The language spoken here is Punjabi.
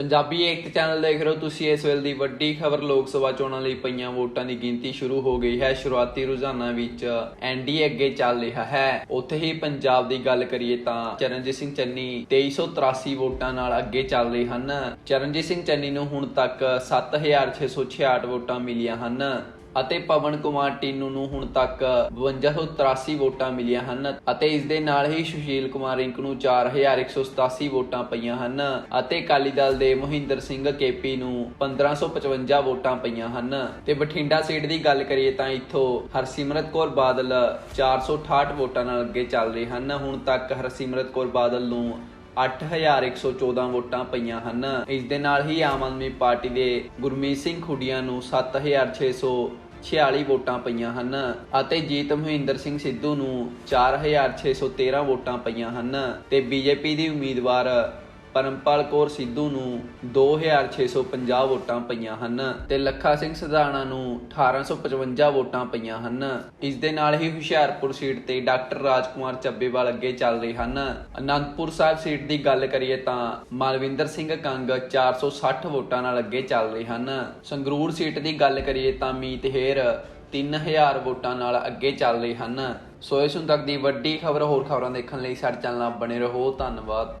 ਪੰਜਾਬੀ ਏਕਤਾ ਚੈਨਲ ਦੇਖ ਰਹੇ ਹੋ ਤੁਸੀਂ, ਇਸ ਵੇਲੇ ਦੀ ਵੱਡੀ ਖਬਰ ਲੋਕ ਸਭਾ ਚੋਣਾਂ ਲਈ ਪਈਆਂ ਵੋਟਾਂ ਦੀ ਗਿਣਤੀ ਸ਼ੁਰੂ ਹੋ ਗਈ ਹੈ। ਸ਼ੁਰੂਆਤੀ ਰੁਝਾਨਾਂ ਵਿੱਚ ਐਨਡੀਏ ਅੱਗੇ ਚੱਲ ਰਿਹਾ ਹੈ। ਉੱਥੇ ਹੀ ਪੰਜਾਬ ਦੀ ਗੱਲ ਕਰੀਏ ਤਾਂ ਚਰਨਜੀਤ ਸਿੰਘ ਚੰਨੀ 2383 ਵੋਟਾਂ ਨਾਲ ਅੱਗੇ ਚੱਲ ਰਹੇ ਹਨ। ਚਰਨਜੀਤ ਸਿੰਘ ਚੰਨੀ ਨੂੰ ਹੁਣ ਤੱਕ 7666 ਵੋਟਾਂ ਮਿਲੀਆਂ ਹਨ ਅਤੇ ਪਵਨ ਕੁਮਾਰ ਟੀਨੂ ਨੂੰ ਹੁਣ ਤੱਕ 5283 ਵੋਟਾਂ ਮਿਲੀਆਂ ਹਨ ਅਤੇ ਇਸ ਦੇ ਨਾਲ ਹੀ ਸੁਸ਼ੀਲ ਕੁਮਾਰ ਰਿੰਕ ਨੂੰ 4187 ਵੋਟਾਂ ਪਈਆਂ ਹਨ ਅਤੇ ਅਕਾਲੀ ਦਲ ਦੇ ਮੋਹਿੰਦਰ ਸਿੰਘ ਕੇਪੀ ਨੂੰ 1555 ਵੋਟਾਂ ਪਈਆਂ ਹਨ। ਤੇ ਬਠਿੰਡਾ ਸੀਟ ਦੀ ਗੱਲ ਕਰੀਏ ਤਾਂ ਇੱਥੋਂ ਹਰਸਿਮਰਤ ਕੌਰ ਬਾਦਲ 468 ਵੋਟਾਂ ਨਾਲ ਅੱਗੇ ਚੱਲ ਰਹੇ ਹਨ। ਹੁਣ ਤੱਕ ਹਰਸਿਮਰਤ ਕੌਰ ਬਾਦਲ ਨੂੰ 8114 ਵੋਟਾਂ ਪਈਆਂ ਹਨ। ਇਸ ਦੇ ਨਾਲ ਹੀ ਆਮ ਆਦਮੀ ਪਾਰਟੀ ਦੇ ਗੁਰਮੀਤ ਸਿੰਘ ਖੁੱਡੀਆਂ ਨੂੰ 7646 ਵੋਟਾਂ ਪਈਆਂ ਹਨ ਅਤੇ ਜੀਤ ਮਹਿੰਦਰ ਸਿੰਘ ਸਿੱਧੂ ਨੂੰ 4613 ਵੋਟਾਂ ਪਈਆਂ ਹਨ। ਤੇ ਬੀਜੇਪੀ ਦੀ ਉਮੀਦਵਾਰ ਪਰਮਪਾਲ ਕੌਰ ਸਿੱਧੂ ਨੂੰ 2650 ਵੋਟਾਂ ਪਈਆਂ ਹਨ ਤੇ ਲੱਖਾ ਸਿੰਘ ਸਧਾਣਾ ਨੂੰ 1855 ਵੋਟਾਂ ਪਈਆਂ ਹਨ। ਇਸ ਦੇ ਨਾਲ ਹੀ ਹੁਸ਼ਿਆਰਪੁਰ ਸੀਟ ਤੇ ਡਾਕਟਰ ਰਾਜਕੁਮਾਰ ਚੱਬੇਵਾਲ ਅੱਗੇ ਚੱਲ ਰਹੇ ਹਨ। ਅਨੰਦਪੁਰ ਸਾਹਿਬ ਸੀਟ ਦੀ ਗੱਲ ਕਰੀਏ ਤਾਂ ਮਾਲਵਿੰਦਰ ਸਿੰਘ ਕੰਗ 460 ਵੋਟਾਂ ਨਾਲ ਅੱਗੇ ਚੱਲ ਰਹੇ ਹਨ। ਸੰਗਰੂਰ ਸੀਟ ਦੀ ਗੱਲ ਕਰੀਏ ਤਾਂ ਮੀਤ ਹੇਰ 3000 ਵੋਟਾਂ ਨਾਲ ਅੱਗੇ ਚੱਲ ਰਹੇ ਹਨ। ਸੋ ਇਸ ਹੁਣ ਤੱਕ ਦੀ ਵੱਡੀ ਖਬਰ ਹੋਰ ਖਬਰਾਂ ਦੇਖਣ ਲਈ ਸਾਡੇ ਚੈਨਲ ਨਾਲ ਬਣੇ ਰਹੋ। ਧੰਨਵਾਦ।